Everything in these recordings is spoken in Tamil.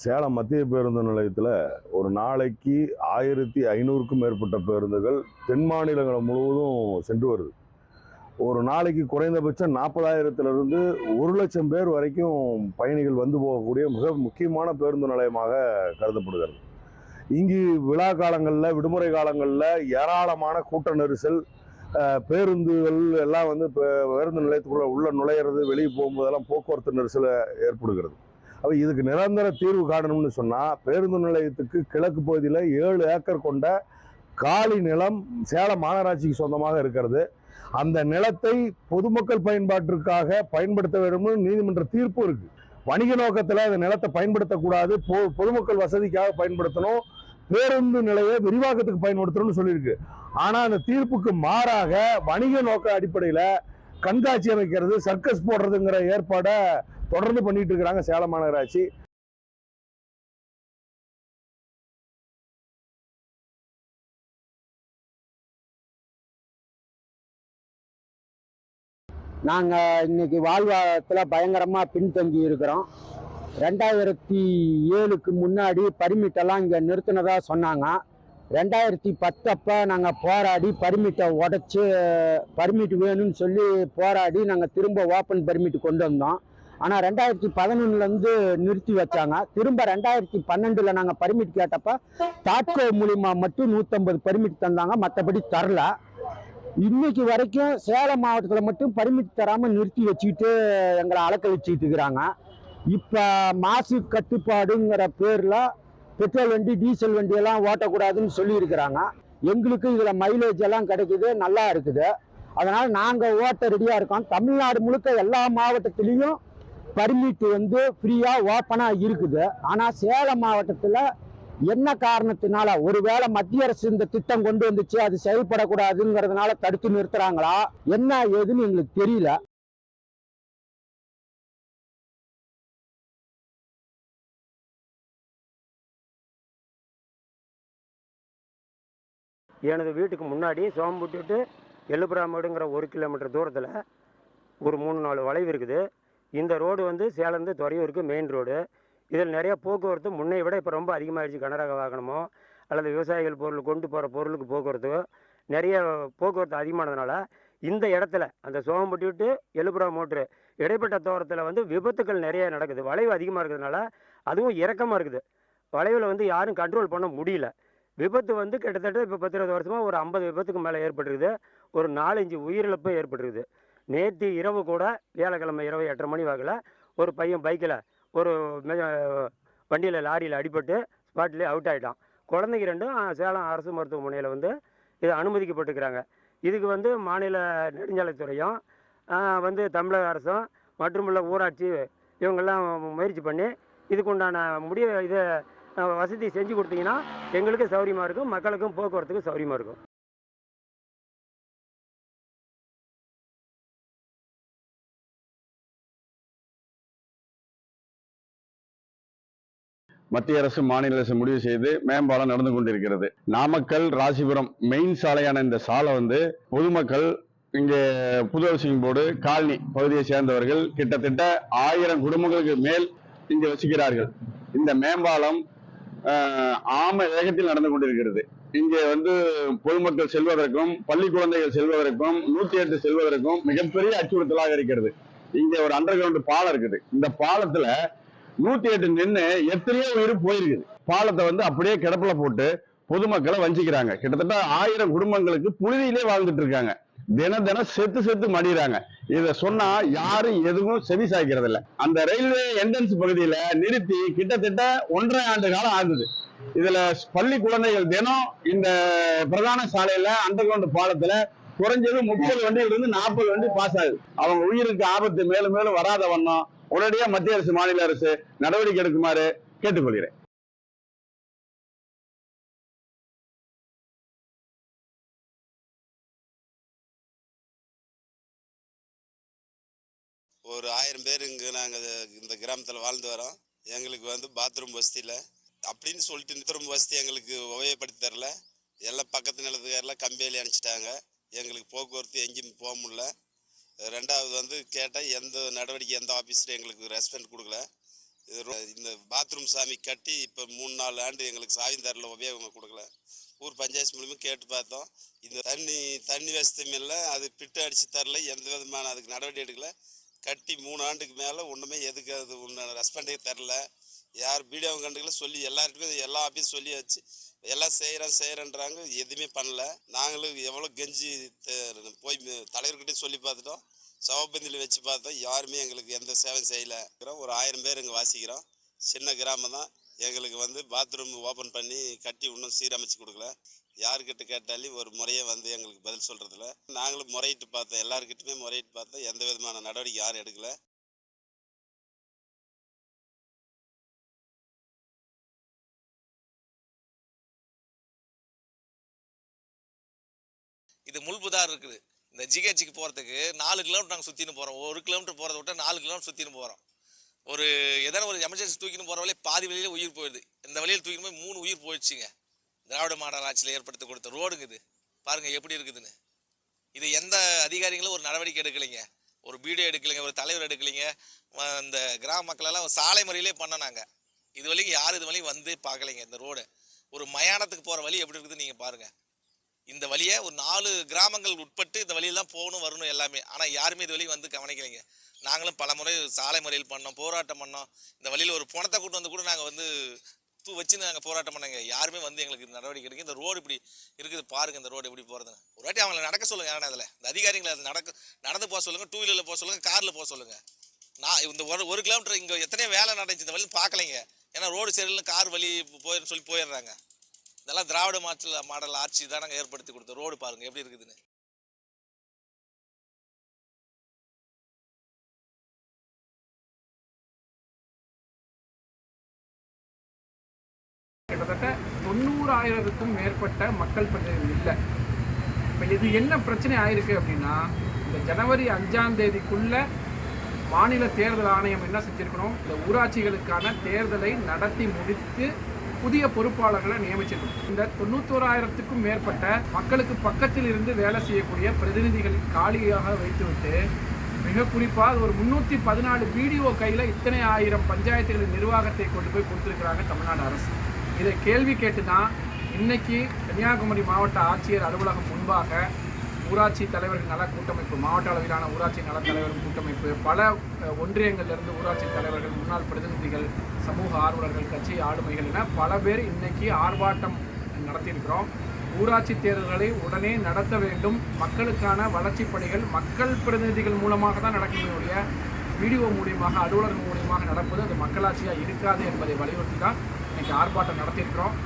சேலம் மத்திய பேருந்து நிலையத்தில் ஒரு நாளைக்கு ஆயிரத்தி ஐநூறுக்கும் மேற்பட்ட பேருந்துகள் தென் மாநிலங்கள் முழுவதும் சென்று வருது. ஒரு நாளைக்கு குறைந்தபட்சம் நாற்பதாயிரத்திலிருந்து ஒரு லட்சம் பேர் வரைக்கும் பயணிகள் வந்து போகக்கூடிய மிக முக்கியமான பேருந்து நிலையமாக கருதப்படுகிறது. இங்கு விழா காலங்களில் விடுமுறை காலங்களில் ஏராளமான கூட்ட நெரிசல் பேருந்துகள் எல்லாம் வந்து இப்போ பேருந்து நிலையத்துக்குள்ளே உள்ளே நுழையிறது வெளியே போகும்போதெல்லாம் போக்குவரத்து நெரிசல் ஏற்படுகிறது. அப்போ இதுக்கு நிரந்தர தீர்வு காணணும்னு சொன்னால் பேருந்து நிலையத்துக்கு கிழக்கு பகுதியில் ஏழு ஏக்கர் கொண்ட காலி நிலம் சேலம் மாநகராட்சிக்கு சொந்தமாக இருக்கிறது. அந்த நிலத்தை பொதுமக்கள் பயன்பாட்டிற்காக பயன்படுத்த வேண்டும்னு நீதிமன்ற தீர்ப்பு இருக்கு. வணிக நோக்கத்தில் அந்த நிலத்தை பயன்படுத்தக்கூடாது. பொ பொதுமக்கள் வசதிக்காக பயன்படுத்தணும். பேருந்து நிலைய விரிவாக்கத்துக்கு பயன்படுத்தணும்னு சொல்லியிருக்கு. ஆனால் அந்த தீர்ப்புக்கு மாறாக வணிக நோக்க அடிப்படையில் கண்காட்சி அமைக்கிறது சர்க்கஸ் போடுறதுங்கிற ஏற்பாடை தொடர்ந்து பண்ணிட்டு இருக்கிறாங்க சேலம் மாநகராட்சி. நாங்கள் இன்னைக்கு வாழ்வாதாரத்தில் பயங்கரமாக பின்தங்கி இருக்கிறோம். ரெண்டாயிரத்தி ஏழுக்கு முன்னாடி பர்மிட்டெல்லாம் இங்கே நிறுத்தினதாக சொன்னாங்க. ரெண்டாயிரத்தி பத்தப்போ நாங்கள் போராடி பர்மிட்டை உடச்சி பர்மிட் வேணும்னு சொல்லி போராடி நாங்கள் திரும்ப ஓப்பன் பர்மிட் கொண்டு வந்தோம். ஆனால் ரெண்டாயிரத்தி பதினொன்னுலேருந்து நிறுத்தி வச்சாங்க. திரும்ப ரெண்டாயிரத்தி பன்னெண்டில் நாங்கள் பர்மிட் கேட்டப்போ தாட்கோ மூலிமா மட்டும் நூற்றம்பது பர்மிட் தந்தாங்க. மற்றபடி தரல. இன்னைக்கு வரைக்கும் சேலம் மாவட்டத்தில் மட்டும் பர்மிட் தராமல் நிறுத்தி வச்சுக்கிட்டு எங்களை அலக்கழிச்சிட்டு இருக்கிறாங்க. இப்போ மாசு கட்டுப்பாடுங்கிற பேரில் பெட்ரோல் வண்டி டீசல் வண்டியெல்லாம் ஓட்டக்கூடாதுன்னு சொல்லியிருக்கிறாங்க. எங்களுக்கு இதில் மைலேஜ் எல்லாம் கிடைக்குது. நல்லா இருக்குது. அதனால் நாங்கள் ஓட்ட ரெடியாக இருக்கோம். தமிழ்நாடு முழுக்க எல்லா மாவட்டத்திலையும் பர்மிட் வந்து ஃப்ரீயாக ஓப்பனாக இருக்குது. ஆனால் சேலம் மாவட்டத்தில் என்ன காரணத்தினால ஒருவேளை மத்திய அரசு இந்த திட்டம் கொண்டு வந்துச்சு அது செயல்படக்கூடாதுங்கிறதுனால தடுத்து நிறுத்துறாங்களா? என்ன ஏதுன்னு எங்களுக்கு தெரியல. எனது வீட்டுக்கு முன்னாடி சோம்புட்டு எள்ளுப்புறாமேடுங்கிற ஒரு கிலோமீட்டர் தூரத்தில் ஒரு மூணு நாலு வளைவு இருக்குது. இந்த ரோடு வந்து சேலந்து துறையூருக்கு மெயின் ரோடு. இதில் நிறைய போக்குவரத்து முன்னை விட இப்போ ரொம்ப அதிகமாகிடுச்சு கனரக வாகனமோ அல்லது விவசாயிகள் பொருள் கொண்டு போகிற பொருளுக்கு போக்குவரத்து நிறைய போக்குவரத்து அதிகமானதுனால இந்த இடத்துல அந்த சோகம்பட்டி விட்டு எழுப்புறா மோட்ரு இடைப்பட்ட தோரத்தில் வந்து விபத்துக்கள் நிறைய நடக்குது. வளைவு அதிகமாக இருக்கிறதுனால அதுவும் இறக்கமாக இருக்குது. வளைவில் வந்து யாரும் கண்ட்ரோல் பண்ண முடியல. விபத்து வந்து கிட்டத்தட்ட இப்போ பத்து இருபது வருஷமாக ஒரு ஐம்பது விபத்துக்கு மேலே ஏற்பட்டிருக்குது. ஒரு நாலஞ்சு உயிரிழப்பு ஏற்பட்டிருக்குது. நேற்று இரவு கூட வியாழக்கிழமை இரவு எட்டரை மணி வாக்கில் ஒரு பையன் பைக்கில் ஒரு வண்டியில் லாரியில் அடிபட்டு ஸ்பாட்லேயே அவுட் ஆகிட்டான் குழந்தைங்க ரெண்டும் சேலம் அரசு மருத்துவமனையில் வந்து இது அனுமதிக்கப்பட்டுக்கிறாங்க. இதுக்கு வந்து மாநில நெடுஞ்சாலைத்துறையும் வந்து தமிழக அரசும் மற்றும் உள்ள ஊராட்சி இவங்கெல்லாம் முயற்சி பண்ணி இதுக்கு உண்டான முடிய இதை வசதி செஞ்சு கொடுத்தீங்கன்னா எங்களுக்கும் சௌரியமாக இருக்கும் மக்களுக்கும் போக்குவரத்துக்கும் சௌரியமாக இருக்கும். மத்திய அரசு மாநில அரசு முடிவு செய்து மேம்பாலம் நடந்து கொண்டிருக்கிறது. நாமக்கல் ராசிபுரம் மெயின் சாலையான இந்த சாலை வந்து பொதுமக்கள் இங்கே புது ஹவுசிங் போர்டு காலனி பகுதியை சேர்ந்தவர்கள் கிட்டத்தட்ட ஆயிரம் குடும்பங்களுக்கு மேல் இங்கே வசிக்கிறார்கள். இந்த மேம்பாலம் ஆஹ், ஆம வேகத்தில் நடந்து கொண்டிருக்கிறது. இங்கே வந்து பொதுமக்கள் செல்வதற்கும் பள்ளி குழந்தைகள் செல்வதற்கும் நூத்தி எட்டு செல்வதற்கும் மிகப்பெரிய அச்சுறுத்தலாக இருக்கிறது. இங்க ஒரு அண்டர் கிரவுண்ட் பாலம் இருக்குது. இந்த பாலத்துல நூத்தி எட்டு நின்று எத்தனையோ உயிர் போயிருக்குது. பாலத்தை வந்து அப்படியே கிடப்புல போட்டு பொதுமக்களை வஞ்சிக்கிறாங்க. கிட்டத்தட்ட ஆயிரம் குடும்பங்களுக்கு புழுதியிலே வாழ்ந்துட்டு இருக்காங்க. தினம் தினம் செத்து செத்து மடிகிறாங்க இத சொன்னா யாரும் எதுவும் செவி சாய்க்கிறது இல்ல. அந்த ரயில்வே என்ட்ரன்ஸ் பகுதியில நிறுத்தி கிட்டத்தட்ட ஒன்றரை ஆண்டு காலம் ஆகுது. இதுல பள்ளி குழந்தைகள் தினம் இந்த பிரதான சாலையில அண்டர் கிரவுண்ட் பாலத்துல குறைஞ்சது முப்பது வண்டியில இருந்து நாற்பது வண்டி பாஸ் ஆகுது. அவங்க உயிருக்கு ஆபத்து மேலும் மேலும் வராத வண்ணம் உடனடியாக மத்திய அரசு மாநில அரசு நடவடிக்கை எடுக்குமாறு கேட்டுக்கொள்கிறேன். ஒரு ஆயிரம் பேர் இங்கே நாங்கள் இந்த கிராமத்தில் வாழ்ந்து வரோம். எங்களுக்கு வந்து பாத்ரூம் வசதி இல்லை. அப்படின்னு சொல்லிட்டு பாத்ரூம் வசதி எங்களுக்கு உபயோகப்படுத்தி தரல. எல்லாம் பக்கத்து நிலத்துக்காரெல்லாம் கம்பியில் அனுப்பிச்சிட்டாங்க எங்களுக்கு போக்குவரத்து எங்கேயும் போக முடியல. ரெண்டாவது வந்து கேட்டால் எந்த நடவடிக்கை எந்த ஆஃபீஸில் எங்களுக்கு ரெஸ்பாண்ட் கொடுக்கல. இது இந்த பாத்ரூம் சாமி கட்டி இப்போ மூணு நாலு ஆண்டு எங்களுக்கு சாவி தரல கொடுக்கல. ஊர் பஞ்சாயத்து மூலியமாக கேட்டு பார்த்தோம். இந்த தண்ணி தண்ணி வசதியும் இல்லை அது பிட்டு அடித்து தரல எந்த விதமான அதுக்கு நடவடிக்கை எடுக்கல. கட்டி மூணு ஆண்டுக்கு மேலே ஒன்றுமே எதுக்கு அது ஒன்று ரெஸ்பாண்டே தரல. யார் பிடிஓ கண்டுக்கல சொல்லி எல்லார்கிட்டையுமே எல்லா ஆஃபீஸ் சொல்லியாச்சு எல்லாம் செய்கிறேன் செய்கிறேன்றாங்க எதுவுமே பண்ணல. நாங்களும் எவ்வளோ கெஞ்சி போய் தலைவர்கிட்டே சொல்லி பார்த்துட்டோம். சவப்பந்தியில் வச்சு பார்த்தோம். யாருமே எங்களுக்கு எந்த சேவையும் செய்யலை. ஒரு ஆயிரம் பேர் இங்கே வாசிக்கிறோம். சின்ன கிராமம் தான். எங்களுக்கு வந்து பாத்ரூம் ஓப்பன் பண்ணி கட்டி இன்னும் சீரமைச்சு கொடுக்கல. யாருக்கிட்ட கேட்டாலும் ஒரு முறையை வந்து எங்களுக்கு பதில் சொல்கிறதில்ல நாங்களும் முறையிட்டு பார்த்தோம். எல்லாருக்கிட்டுமே முறையிட்டு பார்த்தோம். எந்த விதமான நடவடிக்கை யாரும் எடுக்கலை. இது முள்புதார் இருக்குது. இந்த ஜிஹெச்சுக்கு போகிறதுக்கு நாலு கிலோமீட்டர் நாங்கள் சுற்றின்னு போகிறோம் ஒரு கிலோமீட்டர் போகிறத விட்டு நாலு கிலோமீட்டர் சுற்றின்னு போகிறோம் ஒரு எதனா ஒரு எமர்ஜென்சி தூக்கின்னு போகிற வழியே பாதி வழியில் உயிர் போயிடுது. இந்த வழியில் தூக்கின்னு போய் மூணு உயிர் போயிடுச்சுங்க. திராவிட மாடல் ஆட்சியில் ஏற்படுத்தி கொடுத்த ரோடுங்க இது எப்படி இருக்குதுன்னு. இது எந்த அதிகாரிகளும் ஒரு நடவடிக்கை எடுக்கலைங்க. ஒரு வீடியோ எடுக்கலைங்க ஒரு தலைவர் எடுக்கலைங்க. இந்த கிராம மக்களெல்லாம் சாலை முறையிலே பண்ணனாங்க. இது வரைக்கும் யார் இது வரைக்கும் வந்து பார்க்கலைங்க இந்த ரோடு. ஒரு மயானத்துக்கு போகிற வழி எப்படி இருக்குதுன்னு நீங்கள் பாருங்கள் இந்த வழியை ஒரு நாலு கிராமங்கள் உட்பட்டு இந்த வழியெல்லாம் போகணும் வரணும் எல்லாமே. ஆனால் யாருமே இது வழியும் வந்து கவனிக்கலைங்க. நாங்களும் பல முறை சாலை முறையில் பண்ணோம் போராட்டம் பண்ணோம். இந்த வழியில் ஒரு பணத்தை கூட்டு வந்து கூட நாங்கள் வந்து தூ வச்சு நாங்கள் போராட்டம் பண்ணோங்க. யாருமே வந்து எங்களுக்கு இந்த நடவடிக்கை எடுக்க இந்த ரோடு இப்படி இருக்குது பாருங்க இந்த ரோடு எப்படி போகிறதுன்னு ஒரு வாட்டி அவங்களை நடக்க சொல்லுங்கள் ஆனால் அதில் இந்த அதிகாரிகளை அது நடக்க நடந்து போக சொல்லுங்கள் டூ வீலரில் போக சொல்லுங்கள் காரில் போக சொல்லுங்கள் நான் இந்த ஒரு ஒரு கிலோமீட்டர் இங்கே எத்தனையோ வேலை நடந்துச்சு இந்த வழியில் பார்க்கலைங்க. ஏன்னா ரோடு சரியில்லை கார் வழி போயிருந்து சொல்லி போயிடுறாங்க. இதெல்லாம் திராவிட மாற்றல மாடல் ஆட்சி தான் நாங்கள் ஏற்படுத்தி கொடுத்தோம். ரோடு பாருங்க எப்படி இருக்குதுன்னு. கிட்டத்தட்ட தொண்ணூறாயிரத்துக்கும் மேற்பட்ட மக்கள் பிரதிநிதி இல்லை. இப்போ இது என்ன பிரச்சனை ஆயிருக்கு அப்படின்னா இந்த ஜனவரி அஞ்சாம் தேதிக்குள்ள மாநில தேர்தல் ஆணையம் என்ன செஞ்சிருக்கணும்? இந்த ஊராட்சிகளுக்கான தேர்தலை நடத்தி முடித்து புதிய பொறுப்பாளர்களை நியமிச்சிருக்கணும் இந்த தொண்ணூத்தோராயிரத்துக்கும் மேற்பட்ட மக்களுக்கு பக்கத்தில் இருந்து வேலை செய்யக்கூடிய பிரதிநிதிகள் காலியாக வைத்துவிட்டு மிக குறிப்பாக ஒரு முன்னூற்றி பதினாலு பிடிஓ கையில் இத்தனை ஆயிரம் பஞ்சாயத்துகளின் நிர்வாகத்தை கொண்டு போய் கொடுத்துருக்கிறாங்க தமிழ்நாடு அரசு. இதை கேள்வி கேட்டு தான் இன்னைக்கு கன்னியாகுமரி மாவட்ட ஆட்சியர் அலுவலகம் முன்பாக ஊராட்சி தலைவர்கள் நல கூட்டமைப்பு மாவட்ட அளவிலான ஊராட்சி நலத்தலைவர்கள் கூட்டமைப்பு பல ஒன்றியங்களிலிருந்து ஊராட்சி தலைவர்கள் முன்னாள் பிரதிநிதிகள் சமூக ஆர்வலர்கள் கட்சி ஆளுமைகள் என பல பேர் இன்னைக்கு ஆர்ப்பாட்டம் நடத்தியிருக்கிறோம். ஊராட்சி தேர்தல்களை உடனே நடத்த வேண்டும். மக்களுக்கான வளர்ச்சிப் பணிகள் மக்கள் பிரதிநிதிகள் மூலமாக தான் நடக்கக்கூடிய வீடியோ மூலியமாக அலுவலர்கள் மூலியமாக நடப்பது அது மக்களாட்சியாக இருக்காது என்பதை வலியுறுத்தி தான் இன்னைக்கு ஆர்ப்பாட்டம் நடத்தியிருக்கிறோம்.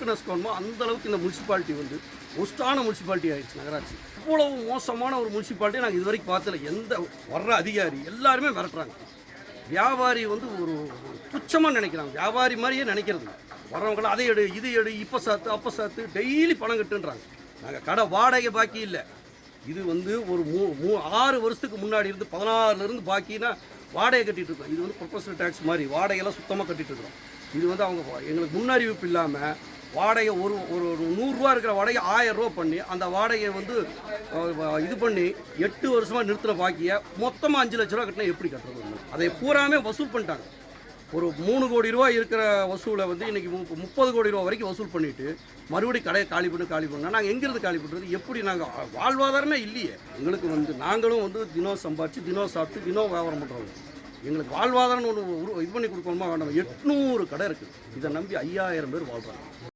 அளவுக்கு நஷ்டமோ அந்த அளவுக்கு இந்த முனிசிபாலிட்டி வந்து ஒஸ்டான முனிசிபாலிட்டி ஆயிடுச்சு நகராட்சி. இவ்வளவு மோசமான ஒரு முனிசிபாலிட்டி நாங்கள் இது வரைக்கும் பார்த்ததில்ல. எந்த வர்ற அதிகாரி எல்லாருமே மிரட்டுறாங்க வியாபாரி வந்து ஒரு துச்சமாக நினைக்கிறாங்க. வியாபாரி மாதிரியே நினைக்கிறது இல்ல. அதை எடு இது எடு இப்போ சாத்து அப்போ சாத்து டெய்லி பணம் கட்டுன்றாங்க. நாங்கள் கடை வாடகை பாக்கி இல்லை. இது வந்து ஒரு மூ மூ ஆறு வருஷத்துக்கு முன்னாடி இருந்து பதினாறுலேருந்து பாக்கினா வாடகை கட்டிகிட்டு இருக்கோம். இது வந்து ப்ரொஃபஷனல் டேக்ஸ் மாதிரி வாடகையெல்லாம் சுத்தமாக கட்டிகிட்டு இருக்கிறோம் இது வந்து அவங்க எங்களுக்கு முன்னறிவிப்பு இல்லாமல் வாடகை ஒரு ஒரு ஒரு நூறுரூவா இருக்கிற வாடகை ஆயிரம் ரூபா பண்ணி அந்த வாடகையை வந்து இது பண்ணி எட்டு வருஷமாக நிறுத்தின பாக்கியை மொத்தமாக அஞ்சு லட்ச ரூபா கட்டினா எப்படி கட்டுறது? அதை பூராமே வசூல் பண்ணிட்டாங்க. ஒரு மூணு கோடி ரூபா இருக்கிற வசூலை வந்து இன்னைக்கு மு- முப்பது கோடி ரூபா வரைக்கும் வசூல் பண்ணிவிட்டு மறுபடியும் கடையை காலி பண்ணி காலி பண்ணால் நாங்கள் எங்கேருந்து காலி பண்ணுறது எப்படி நாங்கள் வாழ்வாதாரமே இல்லையே. எங்களுக்கு வந்து நாங்களும் வந்து தினம் சம்பாரித்து தினம் சாப்பிட்டு தினம் வியாபாரம் பண்ணுறோம் எங்களுக்கு வாழ்வாதாரம்னு ஒன்று இது பண்ணி கொடுக்கணுமா வேண்டாம்? எட்நூறு கடை இருக்குது இதை நம்பி ஐயாயிரம் பேர் வாழ்கிறாங்க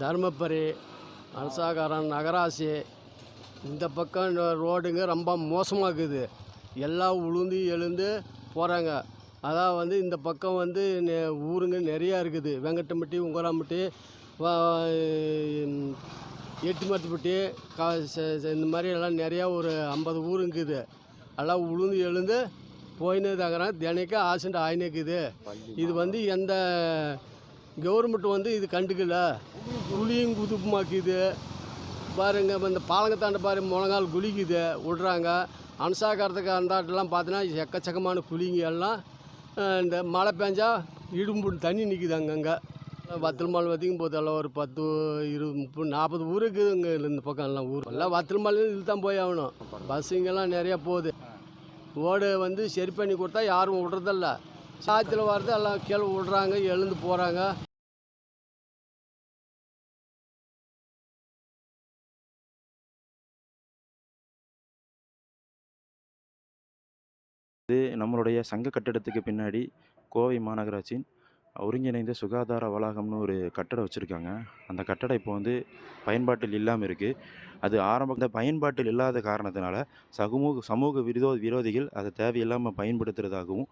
தருமபுரி அரசாகாரம் நகராட்சி இந்த பக்கம் ரோடுங்க ரொம்ப மோசமாக இருக்குது எல்லாம் உளுந்து எழுந்து போகிறாங்க அதான் வந்து இந்த பக்கம் வந்து ஊருங்க நிறையா இருக்குது. வெங்கட்டம்பட்டி உங்கராம்பட்டி எட்டுமட்டுப்பட்டி எட்டுமரத்துப்பட்டி கா இந்த மாதிரி எல்லாம் நிறையா ஒரு ஐம்பது ஊர் இருக்குது எல்லாம் உளுந்து எழுந்து போயின்னு தாங்கிறாங்க தினைக்கும் ஆக்சிடென்ட் ஆயினுக்குது. இது வந்து எந்த கவர்மெண்ட் வந்து இது கண்டுக்கல. புளியும் குதுப்புமாக்குது. பாருங்க இந்த பாலங்கத்தாண்ட பாரு முழங்கால் குளிக்குது. விடுறாங்க. அனுசாகரத்துக்கு அந்தாட்டெல்லாம் பார்த்தீங்கன்னா எக்கச்சக்கமான குழிங்க எல்லாம் இந்த மழை பெஞ்சா இடும்புட்டு தண்ணி நிற்குது அங்கங்கே. வத்தல் மால் வத்திக்கும் போதெல்லாம் ஒரு பத்து இருபது முப்பது நாற்பது ஊர் இருக்குது இங்கே இந்த பக்கம் எல்லாம் ஊர். எல்லாம் வத்தல் மால் இது தான் போய் ஆகணும். பஸ்ஸுங்கெல்லாம் நிறையா போகுது. ஓடு வந்து சரி பண்ணி கொடுத்தா யாரும் விடுறதில்ல. சாத்தில் வர்றது எல்லாம் கீழே விடுறாங்க எழுந்து போகிறாங்க இது நம்மளுடைய சங்க கட்டடத்துக்கு பின்னாடி கோவை மாநகராட்சியின் ஒருங்கிணைந்த சுகாதார வளாகம்னு ஒரு கட்டடம் வச்சுருக்காங்க. அந்த கட்டடம் இப்போ வந்து பயன்பாட்டில் இல்லாமல் இருக்குது அது ஆரம்ப இந்த பயன்பாட்டில் இல்லாத காரணத்தினால சமூக சமூக விரோ விரோதிகள் அதை தேவையில்லாமல் பயன்படுத்துகிறதாகவும்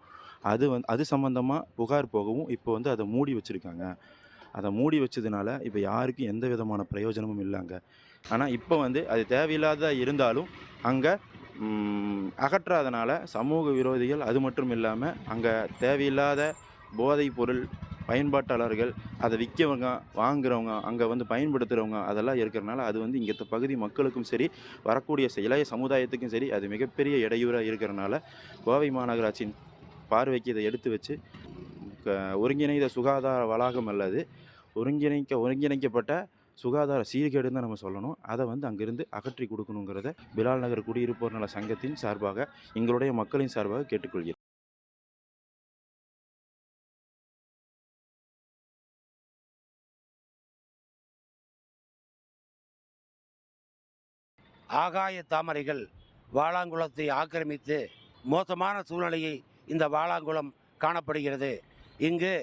அது வந்து அது சம்மந்தமாக புகார் போகவும் இப்போ வந்து அதை மூடி வச்சுருக்காங்க. அதை மூடி வச்சதுனால இப்போ யாருக்கும் எந்த விதமான பிரயோஜனமும் இல்லைங்க ஆனால் இப்போ வந்து அது தேவையில்லாத இருந்தாலும் அங்கே அகற்றாதனால சமூக விரோதிகள் அது மட்டும் இல்லாமல் அங்கே தேவையில்லாத போதைப் பொருள் பயன்பாட்டாளர்கள் அதை விற்கவங்க வாங்குறவங்க அங்கே வந்து பயன்படுத்துகிறவங்க அதெல்லாம் இருக்கிறனால அது வந்து இங்கே பகுதி மக்களுக்கும் சரி வரக்கூடிய இளைய சமுதாயத்துக்கும் சரி அது மிகப்பெரிய இடையூறாக இருக்கிறனால கோவை மாநகராட்சியின் பார்வைக்கு இதை எடுத்து வச்சு க- ஒருங்கிணைந்த சுகாதார வளாகம் அல்லது ஒருங்கிணைக்க ஒருங்கிணைக்கப்பட்ட சுகாதார சீர்கேடுன்னு தான் நம்ம சொல்லணும். அதை வந்து அங்கிருந்து அகற்றி கொடுக்கணுங்கிறத பிலால் நகர் குடியிருப்போர் நல சங்கத்தின் சார்பாக எங்களுடைய மக்களின் சார்பாக கேட்டுக்கொள்கிறேன். ஆகாய தாமரைகள் வாளாங்குளத்தை ஆக்கிரமித்து மோசமான சூழ்நிலையை இந்த வாளாங்குளம் காணப்படுகிறது. இங்கு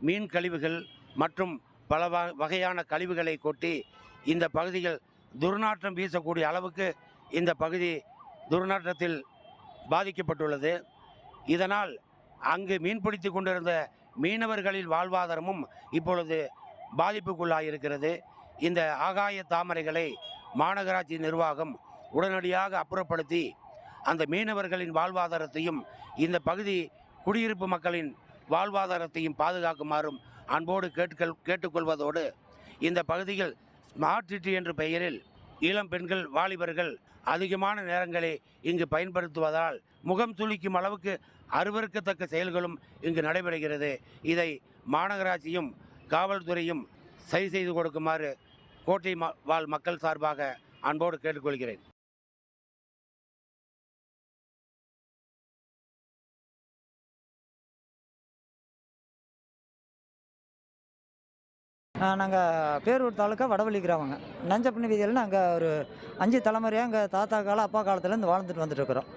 மீன் கழிவுகள் மற்றும் பல வகையான கழிவுகளை கொட்டி இந்த பகுதிகள் துர்நாற்றம் வீசக்கூடிய அளவுக்கு இந்த பகுதி துர்நாற்றத்தில் பாதிக்கப்பட்டுள்ளது. இதனால் அங்கு மீன்பிடித்து கொண்டிருந்த மீனவர்களின் வாழ்வாதாரமும் இப்பொழுது பாதிப்புக்குள்ளாயிருக்கிறது. இந்த ஆகாய தாமரைகளை மாநகராட்சி நிர்வாகம் உடனடியாக அப்புறப்படுத்தி அந்த மீனவர்களின் வாழ்வாதாரத்தையும் இந்த பகுதி குடியிருப்பு மக்களின் வாழ்வாதாரத்தையும் பாதுகாக்குமாறும் அன்போடு கேட்டுக்கொள் கேட்டுக்கொள்வதோடு இந்த பகுதியில் ஸ்மார்ட் சிட்டி என்ற பெயரில் இளம் பெண்கள் வாலிபர்கள் அதிகமான நேரங்களை இங்கு பயன்படுத்துவதால் முகம் துளிக்கும் அளவுக்கு அருவருக்கத்தக்க செயல்களும் இங்கு நடைபெறுகிறது. இதை மாநகராட்சியும் காவல்துறையும் சரி செய்து கொடுக்குமாறு கோட்டை வாழ் மக்கள் சார்பாக அன்போடு கேட்டுக்கொள்கிறேன். நாங்கள் பேரூர் தாலுக்கா வடவள்ளி கிராமங்க. நஞ்சப்பண்ணி வீதியில் நாங்கள் ஒரு அஞ்சு தலைமுறையாக எங்கள் தாத்தா காலம் அப்பா காலத்துலேருந்து வாழ்ந்துட்டு வந்துட்டு இருக்கிறோம்.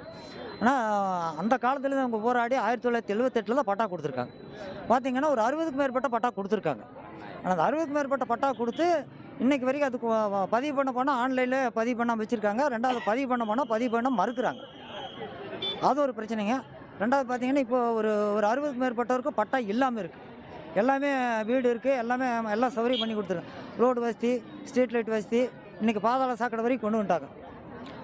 ஆனால் அந்த காலத்துலேருந்து அவங்க போராடி ஆயிரத்தி தொள்ளாயிரத்தி எழுபத்தெட்டில் தான் பட்டா கொடுத்துருக்காங்க. பார்த்தீங்கன்னா ஒரு அறுபதுக்கு மேற்பட்ட பட்டா கொடுத்துருக்காங்க. ஆனால் அந்த அறுபதுக்கு மேற்பட்ட பட்டா கொடுத்து இன்றைக்கு வரைக்கும் அதுக்கு பதிவு பண்ண போனால் ஆன்லைனில் பதிவு பண்ண வச்சுருக்காங்க. ரெண்டாவது பதிவு பண்ண போனால் பதிவு பண்ண மறுக்கிறாங்க. அது ஒரு பிரச்சனைங்க. ரெண்டாவது பார்த்தீங்கன்னா இப்போ ஒரு ஒரு அறுபதுக்கு மேற்பட்டவருக்கு பட்டா இல்லாமல் இருக்குது எல்லாமே வீடு இருக்குது எல்லாமே எல்லாம் சௌகரியம் பண்ணி கொடுத்துருங்க ரோடு வசதி ஸ்ட்ரீட் லைட் வசதி இன்றைக்கி பாதாள சாக்கடை வரைக்கும் கொண்டு வந்துட்டாங்க.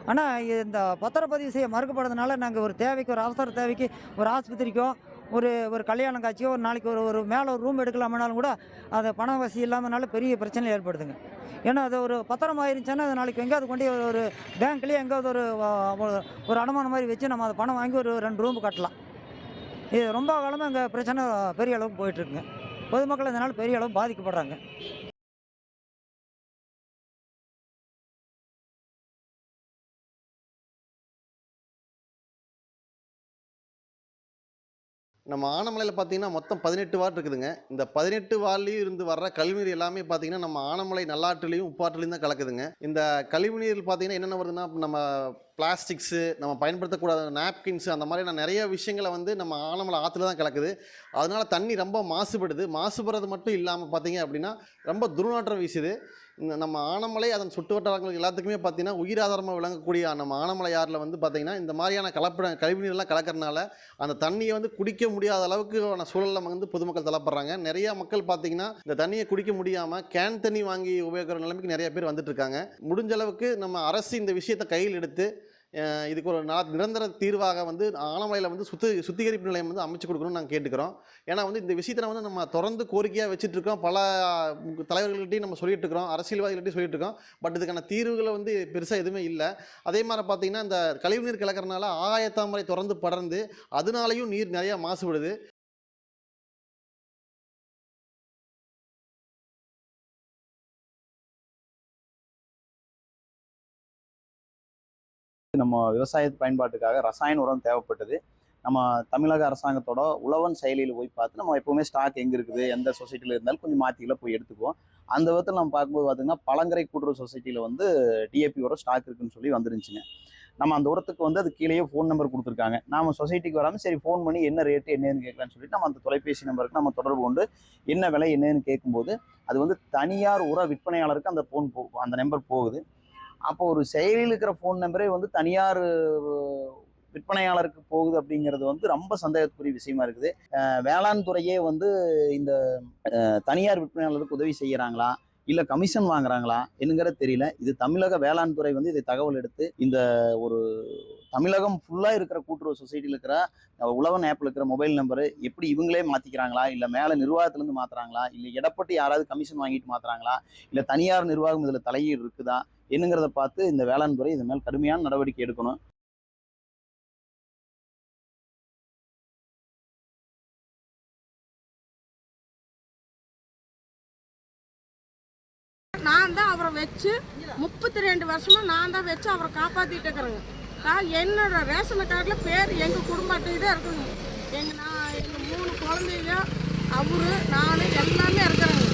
ஆனால் இந்த பத்திரப்பதிவு செய்ய மறுக்கப்படுறதுனால நாங்கள் ஒரு தேவைக்கு ஒரு அவசர தேவைக்கு ஒரு ஆஸ்பத்திரிக்கோ ஒரு ஒரு கல்யாணம் காட்சியோ ஒரு நாளைக்கு ஒரு ஒரு மேலே ஒரு ரூம் எடுக்கலாம்னாலும் கூட அது பண வசதி இல்லாமனால பெரிய பிரச்சனை ஏற்படுதுங்க. ஏன்னா அது ஒரு பத்திரம் ஆயிருந்துச்சுன்னா அது நாளைக்கு எங்கேயாவது கொண்டு ஒரு ஒரு பேங்க்லேயே எங்கேயாவது ஒரு ஒரு- ஒரு அடமானம் மாதிரி வச்சு நம்ம அதை பணம் வாங்கி ஒரு ரெண்டு ரூம் கட்டலாம். இது ரொம்ப காலமாக எங்கள் பிரச்சனை பெரிய அளவுக்கு போயிட்டுருக்குங்க பொதுமக்கள் இதனால் பெரிய அளவு பாதிக்கப்படுறாங்க. நம்ம ஆனமலையில் பார்த்தீங்கன்னா மொத்தம் பதினெட்டு வார்டு இருக்குதுங்க. இந்த பதினெட்டு வார்டுலையும் இருந்து வர்ற கழிவுநீர் எல்லாமே பார்த்தீங்கன்னா நம்ம ஆனமலை நல்லாற்றுலையும் உப்பாற்றுலையும் தான் கலக்குதுங்க. இந்த கழிவுநீர் பார்த்தீங்கன்னா என்னென்ன வருதுன்னா நம்ம பிளாஸ்டிக்ஸு நம்ம பயன்படுத்தக்கூடாத நாப்கின்ஸு அந்த மாதிரியான நிறைய விஷயங்களை வந்து நம்ம ஆனமலை ஆற்றுல தான் கலக்குது. அதனால் தண்ணி ரொம்ப மாசுபடுது. மாசுபடுறது மட்டும் இல்லாமல் பார்த்தீங்க அப்படின்னா ரொம்ப துர்நாற்றம் வீசுது. நம்ம ஆனமலை அதன் சுட்டு வட்டாரங்கள் எல்லாத்துக்குமே பார்த்தீங்கன்னா உயிராதாரமாக விளங்கக்கூடிய நம்ம ஆனமலை ஆறில் வந்து பார்த்திங்கன்னா இந்த மாதிரியான கலப்பட கழிவுநீர்லாம் கலக்கறனால அந்த தண்ணியை வந்து குடிக்க முடியாத அளவுக்கு சூழலில் வந்து பொதுமக்கள் தள்ளப்படுறாங்க. நிறைய மக்கள் பார்த்தீங்கன்னா இந்த தண்ணியை குடிக்க முடியாமல் கேன் தண்ணி வாங்கி உபயோகிக்கிற நிலைமைக்கு நிறைய பேர் வந்துட்டு இருக்காங்க. முடிஞ்ச அளவுக்கு நம்ம அரசு இந்த விஷயத்தை கையில் எடுத்து இதுக்கு ஒரு நா நிரந்தர தீர்வாக வந்து ஆனமலையில் வந்து சுத்தி சுத்திகரிப்பு நிலையம் வந்து அமைச்சு கொடுக்கணும்னு நாங்கள் கேட்டுக்கிறோம். ஏன்னா வந்து இந்த விஷயத்தில் வந்து நம்ம தொடர்ந்து கோரிக்கையாக வச்சுட்ருக்கோம் பல அஹ், தலைவர்கள்ட்டையும் நம்ம சொல்லிட்டு இருக்கிறோம் அரசியல்வாதிகள்ட்டையும் சொல்லிட்டு இருக்கோம் பட் இதுக்கான தீர்வுகளை வந்து பெருசாக எதுவுமே இல்லை. அதே மாதிரி பார்த்திங்கன்னா இந்த கழிவுநீர் கலக்கறனால ஆகாயத்தாமரை தொடர்ந்து படர்ந்து அதனாலையும் நீர் நிறையா மாசுபடுது. நம்ம விவசாய பயன்பாட்டுக்காக ரசாயன உரம் தேவைப்பட்டது. நம்ம தமிழக அரசாங்கத்தோட உழவன் செயலியில் போய் பார்த்து நம்ம எப்பவுமே ஸ்டாக் எங்கே இருக்குது எந்த சொசைட்டியில் இருந்தாலும் கொஞ்சம் மாற்றிகளை போய் எடுத்துக்குவோம். அந்த விதத்தில் நம்ம பார்க்கும்போது பார்த்தீங்கன்னா பழங்கரை கூட்டுறவு சொசைட்டியில் வந்து டிஏபி உரம் ஸ்டாக் இருக்குன்னு சொல்லி வந்துருந்துச்சுங்க. நம்ம அந்த உரத்துக்கு வந்து அது கீழேயே ஃபோன் நம்பர் கொடுத்துருக்காங்க. நம்ம சொசைட்டிக்கு வராமல் சரி ஃபோன் பண்ணி என்ன ரேட்டு என்னன்னு கேட்கலான்னு சொல்லிட்டு நம்ம அந்த தொலைபேசி நம்பருக்கு நம்ம தொடர்பு கொண்டு என்ன விலை என்னன்னு கேட்கும்போது அது வந்து தனியார் உர விற்பனையாளருக்கு அந்த ஃபோன் போ அந்த நம்பர் போகுது. அப்போ ஒரு செயலியில் இருக்கிற ஃபோன் நம்பரே வந்து தனியார் விற்பனையாளருக்கு போகுது அப்படிங்கிறது வந்து ரொம்ப சந்தேகத்துக்குரிய விஷயமா இருக்குது. வேளாண் துறையே வந்து இந்த தனியார் விற்பனையாளருக்கு உதவி செய்கிறாங்களா இல்லை கமிஷன் வாங்குறாங்களா? என்னங்கிறது தெரியல. இது தமிழக வேளாண் துறை வந்து இதை தகவல் எடுத்து இந்த ஒரு தமிழகம் ஃபுல்லாக இருக்கிற கூட்டுறவு சொசைட்டியில் இருக்கிற உழவன் ஆப்பில் இருக்கிற மொபைல் நம்பரு எப்படி இவங்களே மாற்றிக்கிறாங்களா இல்லை மேலே நிர்வாகத்துலேருந்து மாற்றுறாங்களா இல்லை எடப்பட்டு இடப்பட்டு யாராவது கமிஷன் வாங்கிட்டு மாற்றுறாங்களா இல்லை தனியார் நிர்வாகம் இதில் தலையீடு இருக்குதா? என்னங்கிறத பார்த்து இந்த வேளாண் துறை இது மேல் கடுமையான நடவடிக்கை எடுக்கணும். நான் தான் அவரை வச்சு முப்பத்தி ரெண்டு வருஷமா நான் தான் வச்சு அவரை காப்பாத்திட்டு இருக்கிறேங்க. நான் என்னோட ரேஷன் கார்டில் பேர் எங்கள் குடும்ப அட்டை தான் இருக்குங்க. எங்கள் நான் எங்கள் மூணு குழந்தைங்க அவரு நான் எல்லாமே இருக்கிறேங்க.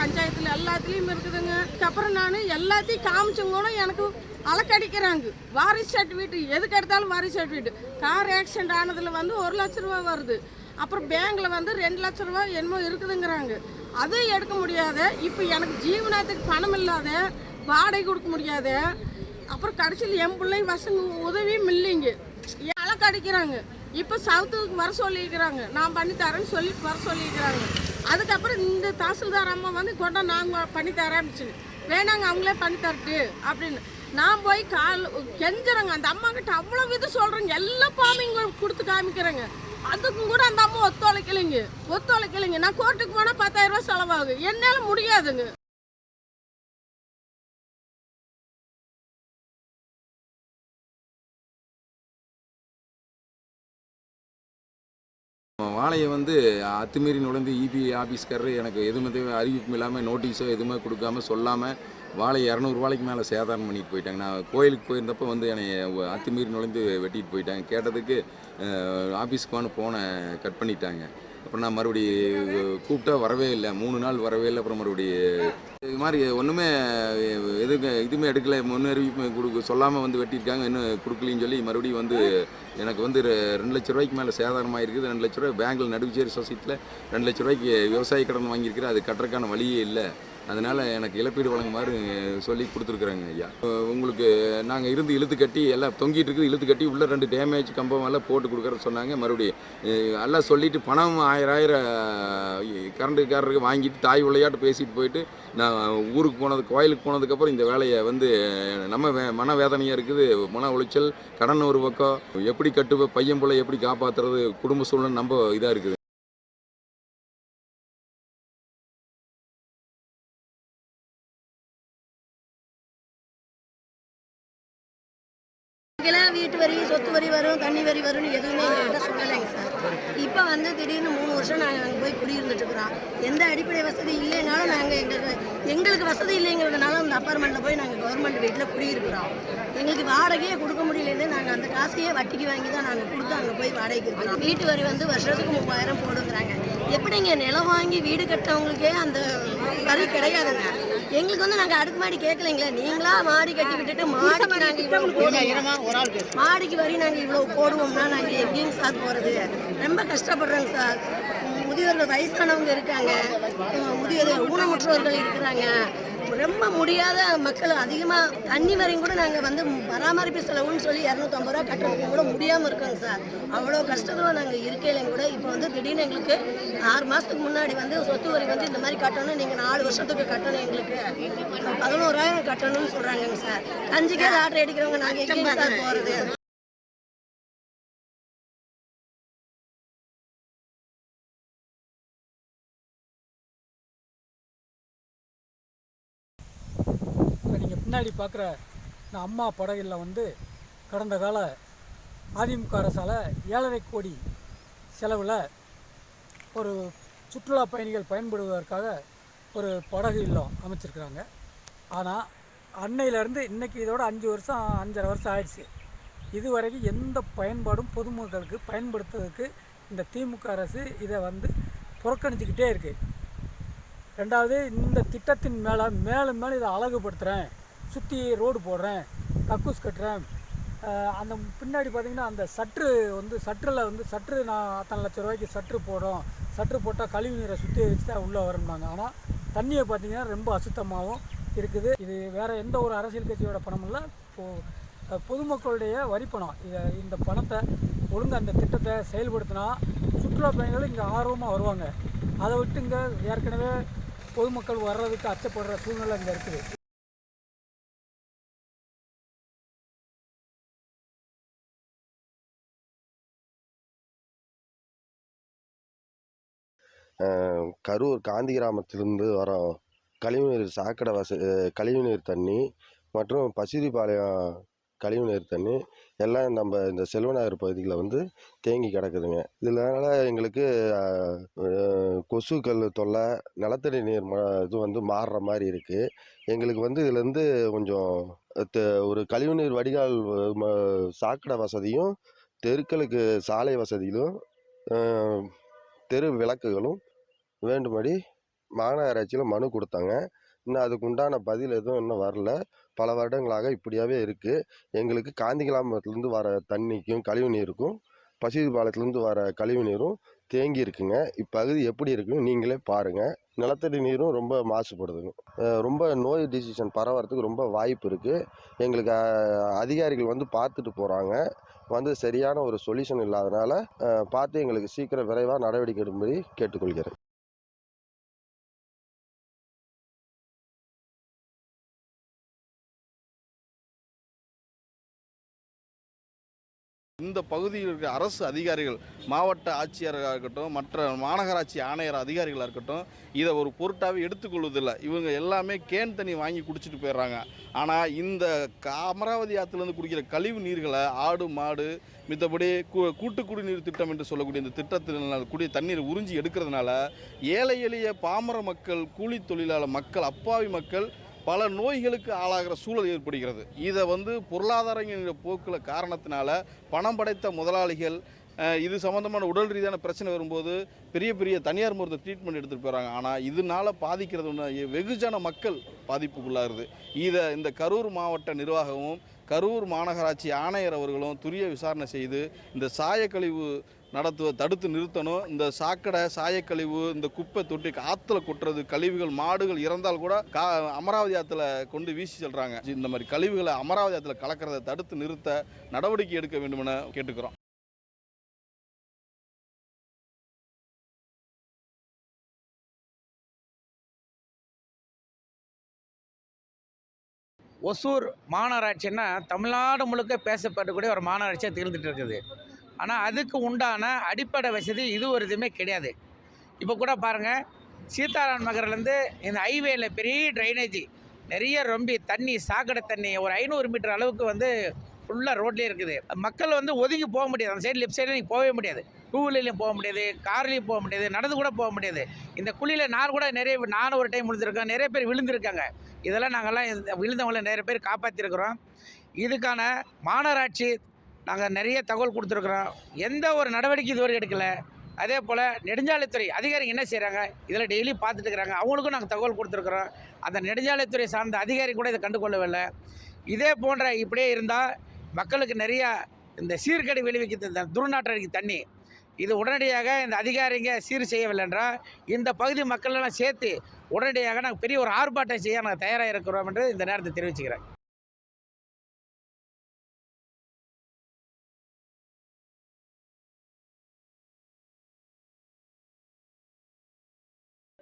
பஞ்சாயத்தில் எல்லாத்துலேயும் இருக்குதுங்க. அதுக்கப்புறம் நான் எல்லாத்தையும் காமிச்சவங்க கூட எனக்கு அலக்கடிக்கிறாங்க. வாரிசு சர்டிஃபிகேட் எதுக்கு எடுத்தாலும் வாரிசு சர்டிஃபிகேட் கார் ஆக்சிடென்ட் ஆனதில் வந்து ஒரு லட்ச ரூபா வருது. அப்புறம் பேங்கில் வந்து ரெண்டு லட்ச ரூபா என்னமோ இருக்குதுங்கிறாங்க. அதுவும் எடுக்க முடியாத இப்போ எனக்கு ஜீவனத்துக்கு பணம் இல்லாத வாடகை கொடுக்க முடியாத அப்புறம் கடைசியில் என் பிள்ளை வசங்க உதவியும் இல்லைங்க. அலக்கடிக்கிறாங்க. இப்போ சவுத்துக்கு வர சொல்லியிருக்கிறாங்க. நான் பண்ணி தரேன்னு சொல்லி வர சொல்லியிருக்கிறாங்க. அதுக்கப்புறம் இந்த தாசில்தார் அம்மா வந்து கொண்டா நாங்கள் பண்ணி தரேன்னு வேணாங்க அவங்களே பண்ணி தரட்டு அப்படின்னு. நான் போய் கால் கெஞ்சுறேங்க. அந்த அம்மா கிட்ட அவ்வளோ இது சொல்கிறேங்க எல்லா ஃபார்மிங் கொடுத்து காமிக்கிறேங்க. அதுக்கும் கூட அந்த அம்மா ஒத்துழைக்கலைங்க. ஒத்துழைக்கலைங்க. நான் கோர்ட்டுக்கு போனால் பத்தாயிரம் ரூபா செலவாகும் என்னால் முடியாதுங்க. நாளையை வந்து அத்துமீறி நுழைந்து இபி ஆஃபீஸ்காரர் எனக்கு எதுவுமே அறிவிப்பு இல்லாமல் நோட்டீஸோ எதுவுமே கொடுக்காம சொல்லாமல் வாழை இரநூறுவாய்க்கு மேலே சேதாரம் பண்ணிட்டு போயிட்டாங்க. நான் கோயிலுக்கு போயிருந்தப்போ வந்து என்னை அத்துமீறி நுழைந்து வெட்டிட்டு போயிட்டாங்க. கேட்டதுக்கு ஆஃபீஸ்க்கு போன ஃபோனை கட் பண்ணிட்டாங்க. அப்புறம் நான் மறுபடி கூப்பிட்டா வரவே இல்லை. மூணு நாள் வரவே இல்லை. அப்புறம் மறுபடி இது மாதிரி ஒன்றுமே எதுக்கு இதுவுமே எடுக்கலை. முன்னறிவிப்பு கொடுக்க சொல்லாமல் வந்து வெட்டியிருக்காங்க. இன்னும் கொடுக்கலின்னு சொல்லி மறுபடியும் வந்து எனக்கு வந்து ரெண்டு லட்ச ரூபாய்க்கு மேலே சேதாரமாக இருக்குது. ரெண்டு லட்ச ரூபாய் பேங்க்கில் நடுவுச்சேரி சொசைட்டியில் ரெண்டு லட்ச ரூபாய்க்கு விவசாய கடன் வாங்கியிருக்கிறேன். அது கட்டுறதுக்கான வழியே இல்லை. அதனால் எனக்கு இழப்பீடு வழங்குமாறு சொல்லி கொடுத்துருக்குறாங்க ஐயா. உங்களுக்கு நாங்கள் இருந்து இழுத்து கட்டி எல்லாம் தொங்கிட்டு இருக்குது இழுத்து கட்டி உள்ள ரெண்டு டேமேஜ் கம்பம் எல்லாம் போட்டு கொடுக்குற சொன்னாங்க. மறுபடியும் எல்லாம் சொல்லிட்டு பணம் ஆயிரம் ஆயிரம் கரண்ட்டுக்காரருக்கு வாங்கிட்டு தாய் விளையாட்டு பேசிட்டு போயிட்டு நான் ஊருக்கு போனது கோயிலுக்கு போனதுக்கப்புறம் இந்த வேலையை வந்து நம்ம வே மன வேதனையாக இருக்குது. மன உளைச்சல் கடன் ஒரு பக்கம். எப்படி கட்டுவ பையன் பிள்ளை எப்படி காப்பாற்றுறது குடும்ப சூழ்நிலை நம்ம இதாக இருக்குது இங்கெல்லாம் வீட்டு வரி சொத்து வரி வரும் தண்ணி வரி வரும்னு எதுவுமே எங்கள்கிட்ட சொல்லலைங்க சார் இப்போ வந்து திடீர்னு மூணு வருஷம் நாங்கள் அங்கே போய் குடியிருந்துட்டு இருக்கிறோம் எந்த அடிப்படை வசதி இல்லைனாலும் நாங்கள் எங்களுக்கு எங்களுக்கு வசதி இல்லைங்கிறதுனால அந்த அப்பார்ட்மெண்ட்டில் போய் நாங்கள் கவர்மெண்ட் வீட்டில் குடியிருக்கிறோம் எங்களுக்கு வாடகையே கொடுக்க முடியலேருந்து நாங்கள் அந்த காசையே வட்டிக்கு வாங்கி தான் நாங்கள் கொடுத்து அங்கே போய் வாடகைக்கு இருக்கிறோம் வீட்டு வரி வந்து வருஷத்துக்கு மூவாயிரம் போடுங்கிறாங்க. எப்படிங்க நிலம் வாங்கி வீடு கட்டவங்களுக்கே அந்த வரி கிடையாதுங்க? எங்களுக்கு வந்து நாங்கள் அடுக்குமாடி கேட்கலைங்களே நீங்களா மாடி கட்டி விட்டுட்டு மாடிக்கு நாங்கள் இவ்வளோ போடுவோம். மாடிக்கு வரி நாங்கள் இவ்வளோ போடுவோம்னா நாங்கள் எங்கேயும் சார் போகிறது ரொம்ப கஷ்டப்படுறோங்க சார். முதியோர்கள் வயசானவங்க இருக்காங்க. முதியோர் ஊனமுற்றோர்கள் இருக்கிறாங்க. ரொம்ப முடியாத மக்கள் அதிகமாக தண்ணி வரையும் கூட நாங்கள் வந்து பராமரிப்பு செலவுன்னு சொல்லி இரநூத்தம்பது ரூபா கட்டுறதுக்கு கூட முடியாமல் இருக்கோங்க சார். அவ்வளோ கஷ்டத்தில் நாங்கள் இருக்கையிலையும் கூட இப்போ வந்து திடீர்னு எங்களுக்கு ஆறு மாதத்துக்கு முன்னாடி வந்து சொத்து வரி வந்து இந்த மாதிரி கட்டணும் நீங்கள் நாலு வருஷத்துக்கு கட்டணும் எங்களுக்கு. பதினோராயிரம் கட்டணும்னு சொல்கிறாங்கங்க சார். அஞ்சு கேள் ஆர்டர் அடிக்கிறவங்க நாங்கள் எங்கே சார் போகிறது இப்போ பார்க்குற இந்த அம்மா படகில் வந்து கடந்த கால அதிமுக அரசால் ஏழரை கோடி செலவில் ஒரு சுற்றுலா பயணிகள் பயன்படுவதற்காக ஒரு படகு இல்லம் அமைச்சிருக்கிறாங்க. ஆனால் அன்னையிலேருந்து இன்றைக்கி இதோட அஞ்சு வருஷம் அஞ்சரை வருஷம் ஆயிடுச்சு. இதுவரைக்கும் எந்த பயன்பாடும் பொதுமக்களுக்கு பயன்படுத்துறதுக்கு இந்த திமுக அரசு இதை வந்து புறக்கணிச்சுக்கிட்டே இருக்குது ரெண்டாவது இந்த திட்டத்தின் மேலே மேலும் மேலும் இதை அழகுபடுத்துகிறேன் சுற்றி ரோடு போடுறேன் கக்கூஸ் கட்டுறேன். அந்த பின்னாடி பார்த்திங்கன்னா அந்த சற்று வந்து சற்றில் வந்து சற்று நான் அத்தனை லட்ச ரூபாய்க்கு சற்று போடுறோம். சற்று போட்டால் கழிவு நீரை சுற்றி வச்சு தான் உள்ளே வரணும்னாங்க ஆனால் தண்ணியை பார்த்தீங்கன்னா ரொம்ப அசுத்தமாகவும் இருக்குது. இது வேறு எந்த ஒரு அரசியல் கட்சியோட பணம் இல்லை இப்போ பொதுமக்களுடைய வரி பணம். இதை இந்த பணத்தை ஒழுங்கு அந்த திட்டத்தை செயல்படுத்தினா சுற்றுலா பயணிகள் இங்கே ஆர்வமாக வருவாங்க. அதை விட்டு இங்கே ஏற்கனவே பொதுமக்கள் வர்றதுக்கு அச்சப்படுற சூழ்நிலை இங்கே இருக்குது. கரூர் காந்தி கிராமத்திலிருந்து வரோம் கழிவுநீர் சாக்கடை வச கழிவுநீர் தண்ணி மற்றும் பசிதிபாளையம் கழிவுநீர் தண்ணி எல்லாம் நம்ம இந்த செல்வநகர் பகுதியில் வந்து தேங்கி கிடக்குதுங்க. இதனால் எங்களுக்கு கொசுக்கல் கொசுக்கள் தொல்லை நிலத்தடி நீர் இது வந்து மாறுற மாதிரி இருக்குது எங்களுக்கு வந்து இதுலேருந்து கொஞ்சம் ஒரு கழிவுநீர் வடிகால் சாக்கடை வசதியும் தெருக்களுக்கு சாலை வசதிகளும் தெரு விளக்குகளும் வேண்டும்படி மாநகராட்சியில் மனு கொடுத்தாங்க. இன்னும் அதுக்கு உண்டான பதில் எதுவும் இன்னும் வரல. பல வருடங்களாக இப்படியாவே இருக்குது எங்களுக்கு காந்தி கிராமத்துலேருந்து வர தண்ணிக்கும் கழிவு நீருக்கும் பசிதிபாளையத்துலேருந்து வர கழிவு நீரும் தேங்கி இருக்குங்க. இப்பகுதி எப்படி இருக்குன்னு நீங்களே பாருங்கள் நிலத்தடி நீரும் ரொம்ப மாசுபடுதுங்க. ரொம்ப நோய் டிசிஷன் பரவறதுக்கு ரொம்ப வாய்ப்பு இருக்குது எங்களுக்கு அதிகாரிகள் வந்து பார்த்துட்டு போகிறாங்க வந்து சரியான ஒரு சொல்யூஷன் இல்லாதனால பார்த்து எங்களுக்கு சீக்கிரம் விரைவாக நடவடிக்கை எடுக்கும்படி கேட்டுக்கொள்கிறேன். இந்த பகுதியில் இருக்கிற அரசு அதிகாரிகள் மாவட்ட ஆட்சியராக இருக்கட்டும் மற்ற மாநகராட்சி ஆணையர் அதிகாரிகளாக இருக்கட்டும் இதை ஒரு பொருட்டாகவே எடுத்துக்கொள்வதில்லை. இவங்க எல்லாமே கேன் தண்ணி வாங்கி குடிச்சிட்டு போயிடுறாங்க. ஆனால் இந்த அமராவதி ஆற்றுலேருந்து குடிக்கிற கழிவு நீர்களை ஆடு மாடு மித்தபடி கூட்டு குடிநீர் திட்டம் என்று சொல்லக்கூடிய இந்த திட்டத்தினால் கூடிய தண்ணீர் உறிஞ்சி எடுக்கிறதுனால ஏழை எளிய பாமர மக்கள் கூலி தொழிலாளர் மக்கள் அப்பாவி மக்கள் பல நோய்களுக்கு ஆளாகிற சூழல் ஏற்படுகிறது. இதை வந்து பொருளாதார போக்கில் காரணத்தினால பணம் படைத்த முதலாளிகள் இது சம்மந்தமான உடல் ரீதியான பிரச்சனை வரும்போது பெரிய பெரிய தனியார் மருந்து ட்ரீட்மெண்ட் எடுத்துகிட்டு போகிறாங்க ஆனால் இதனால் பாதிக்கிறது ஒன்று வெகுஜன மக்கள் பாதிப்புக்குள்ளாகுது. இதை இந்த கரூர் மாவட்ட நிர்வாகமும் கரூர் மாநகராட்சி ஆணையர் அவர்களும் துரிய விசாரணை செய்து இந்த சாயக்கழிவு நடத்துவ தடுத்து நிறுத்தணும். இந்த சாக்கடை சாயக்கழிவு இந்த குப்பை தொட்டி ஆற்றுல கொட்டுறது கழிவுகள் மாடுகள் இறந்தால் கூட கா அமராவதி ஆற்றுல கொண்டு வீசி செல்கிறாங்க இந்த மாதிரி கழிவுகளை அமராவதி ஆற்றுல கலக்கிறத தடுத்து நிறுத்த நடவடிக்கை எடுக்க வேண்டும் என கேட்டுக்கிறோம். ஒசூர் மாநகராட்சின்னா தமிழ்நாடு முழுக்க பேசப்படக்கூடிய ஒரு மாநகராட்சியாக திகழ்ந்துட்டு இருக்குது. ஆனால் அதுக்கு உண்டான அடிப்படை வசதி இது ஒரு இதுவுமே கிடையாது. இப்போ கூட பாருங்கள் சீதாராம் நகர்லேருந்து இந்த ஹைவேயில் பெரிய ட்ரைனேஜ் நிறைய ரொம்பி தண்ணி சாக்கடை தண்ணி ஒரு ஐநூறு மீட்டர் அளவுக்கு வந்து ஃபுல்லாக ரோட்லேயே இருக்குது. மக்கள் வந்து ஒதுங்கி போக முடியாது. அந்த சைடு லெஃப்ட் சைடில் நீங்கள் போகவே முடியாது. டூ வீலர்லையும் போக முடியாது கார்லேயும் போக முடியாது நடந்து கூட போக முடியாது. இந்த குழியில் நான் கூட நிறைய நானும் ஒரு டைம் விழுந்திருக்கேன் நிறைய பேர் விழுந்திருக்காங்க. இதெல்லாம் நாங்கள்லாம் விழுந்தவங்கள நிறைய பேர் காப்பாற்றிருக்கிறோம் இதுக்கான மாநகராட்சி நாங்கள் நிறைய தகவல் கொடுத்துருக்குறோம். எந்த ஒரு நடவடிக்கை இதுவரை எடுக்கலை. அதே போல் நெடுஞ்சாலைத்துறை அதிகாரிங்க என்ன செய்கிறாங்க இதில் டெய்லி பார்த்துட்டு இருக்கிறாங்க. அவங்களுக்கும் நாங்கள் தகவல் கொடுத்துருக்குறோம். அந்த நெடுஞ்சாலைத்துறை சார்ந்த அதிகாரி கூட இதை கண்டுகொள்ளவில்லை. இதே போன்ற இப்படியே இருந்தால் மக்களுக்கு நிறையா இந்த சீர்கேடு விளைவிக்கிறது இந்த துர்நாற்றடிக்கு தண்ணி. இது உடனடியாக இந்த அதிகாரிங்க சீர் செய்யவில்லை என்றால் இந்த பகுதி மக்களெல்லாம் சேர்த்து உடனடியாக நாங்கள் பெரிய ஒரு ஆர்ப்பாட்டம் செய்ய நாங்கள் தயாராக இருக்கிறோம் என்று இந்த நேரத்தை தெரிவிச்சுக்கிறேன்.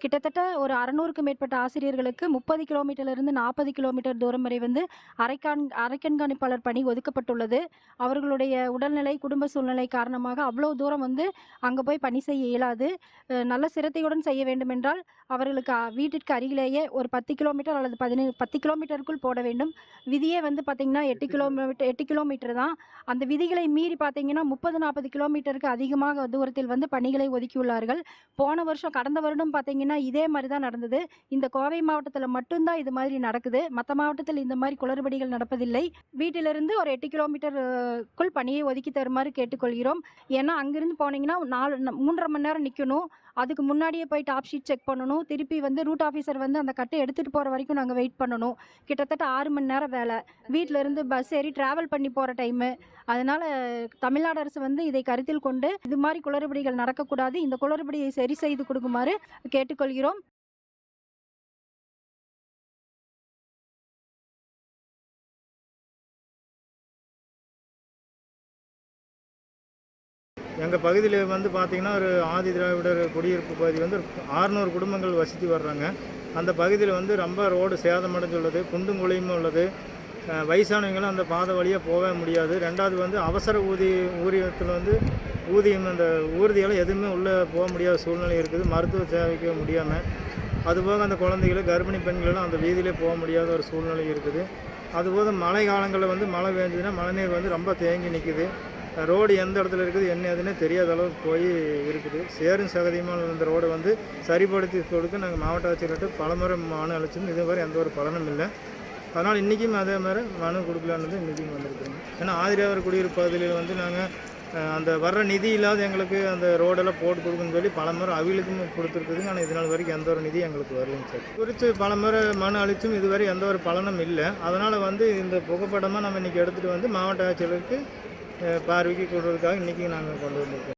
கிட்டத்தட்ட ஒரு அறநூறுக்கு மேற்பட்ட ஆசிரியர்களுக்கு முப்பது கிலோமீட்டர்லேருந்து நாற்பது கிலோமீட்டர் தூரம் வரை வந்து அரைக்கான் அரைக்கண்காணிப்பாளர் பணி ஒதுக்கப்பட்டுள்ளது. அவர்களுடைய உடல்நிலை குடும்ப சூழ்நிலை காரணமாக அவ்வளோ தூரம் வந்து அங்கே போய் பணி செய்ய இயலாது. நல்ல சிரத்தையுடன் செய்ய வேண்டுமென்றால் அவர்களுக்கு வீட்டிற்கு அருகிலேயே ஒரு பத்து கிலோமீட்டர் அல்லது பதினேழு பத்து கிலோமீட்டருக்குள் போட வேண்டும். விதியே வந்து பார்த்திங்கன்னா எட்டு கிலோமீட்டர் எட்டு கிலோமீட்டர் தான். அந்த விதிகளை மீறி பார்த்தீங்கன்னா முப்பது நாற்பது கிலோமீட்டருக்கு அதிகமாக தூரத்தில் வந்து பணிகளை ஒதுக்கியுள்ளார்கள். போன வருஷம் கடந்த வருடம் பார்த்தீங்கன்னா இதே மாதிரி தான் நடந்தது. இந்த கோவை மாவட்டத்தில் மட்டும்தான் இது மாதிரி நடக்குது. மற்ற மாவட்டத்தில் இந்த மாதிரி குளறுபடிகள் நடப்பதில்லை. வீட்டிலிருந்து ஒரு எட்டு கிலோமீட்டருக்குள் பணியை ஒதுக்கி தருமாறு கேட்டுக்கொள்கிறோம். ஏன்னா அங்கிருந்து போனீங்கன்னா நாலு மூன்றரை மணி நேரம் நிற்கணும் அதுக்கு முன்னாடியே போய் டாப் ஷீட் செக் பண்ணணும். திருப்பி வந்து ரூட் ஆஃபீஸர் வந்து அந்த கட்டை எடுத்துகிட்டு போகிற வரைக்கும் நாங்கள் வெயிட் பண்ணணும். கிட்டத்தட்ட ஆறு மணி நேரம் வேலை. வீட்டில் இருந்து பஸ் ஏறி ட்ராவல் பண்ணி போகிற டைமு அதனால் தமிழ்நாடு அரசு வந்து இதை கருத்தில் கொண்டு இது மாதிரி குளறுபடிகள் நடக்கக்கூடாது. இந்த குளறுபடியை சரி செய்து கொடுக்குமாறு கேட்டுக்கொள்கிறோம். எங்கள் பகுதியில் வந்து பார்த்திங்கன்னா ஒரு ஆதி திராவிடர் குடியிருப்பு பகுதி வந்து ஆறுநூறு குடும்பங்கள் வசித்து வர்றாங்க. அந்த பகுதியில் வந்து ரொம்ப ரோடு சேதமடைஞ்சுள்ளது குண்டும் குழியும் உள்ளது. வயசானவங்களும் அந்த பாதை வழியாக போகவே முடியாது. ரெண்டாவது வந்து அவசர ஊதிய ஊதியத்தில் வந்து ஊதியம் அந்த ஊர்தியெல்லாம் எதுவுமே உள்ளே போக முடியாத சூழ்நிலை இருக்குது. மருத்துவ சேவைக்க முடியாமல் அதுபோக அந்த குழந்தைகளும் கர்ப்பிணி பெண்களெல்லாம் அந்த வீதியிலே போக முடியாத ஒரு சூழ்நிலை இருக்குது. அதுபோக மழை காலங்களில் வந்து மழை பெஞ்சதுன்னா மழைநீர் வந்து ரொம்ப தேங்கி நிற்குது. ரோடு எந்த இடத்துல இருக்குது என்ன எதுன்னு தெரியாத அளவுக்கு போய் இருக்குது. சேரும் சகதியுமான இந்த ரோடை வந்து சரிப்படுத்தி கொடுக்க நாங்கள் மாவட்ட ஆட்சியர்கிட்ட பலமுறை மனு அளிச்சோம் இதுவரை எந்த ஒரு பலனும் இல்லை. அதனால் இன்றைக்கும் அதே மாதிரி மனு கொடுக்கலான்னு இன்றைக்கும் வந்திருக்கிறோம். ஏன்னா ஆதிரியாவர் குடியிருப்பு பகுதியில் வந்து நாங்கள் அந்த வர்ற நிதி இல்லாத எங்களுக்கு அந்த ரோடெல்லாம் போட்டு கொடுக்குன்னு சொல்லி பல முறை அவிலுக்கும் கொடுத்துருக்குதுங்க ஆனால் இது நாள் வரைக்கும் எந்த ஒரு நிதி எங்களுக்கு வரலைங்க சார். குறித்து பல முறை மனு அளித்தும் இதுவரை எந்த ஒரு பலனும் இல்லை. அதனால் வந்து இந்த புகைப்படமாக நம்ம இன்றைக்கி எடுத்துகிட்டு வந்து மாவட்ட ஆட்சியருக்கு பார்வைக்கு கொடுறதுக்காக இன்றைக்கி நாங்கள் கொண்டு வந்திருக்கோம்.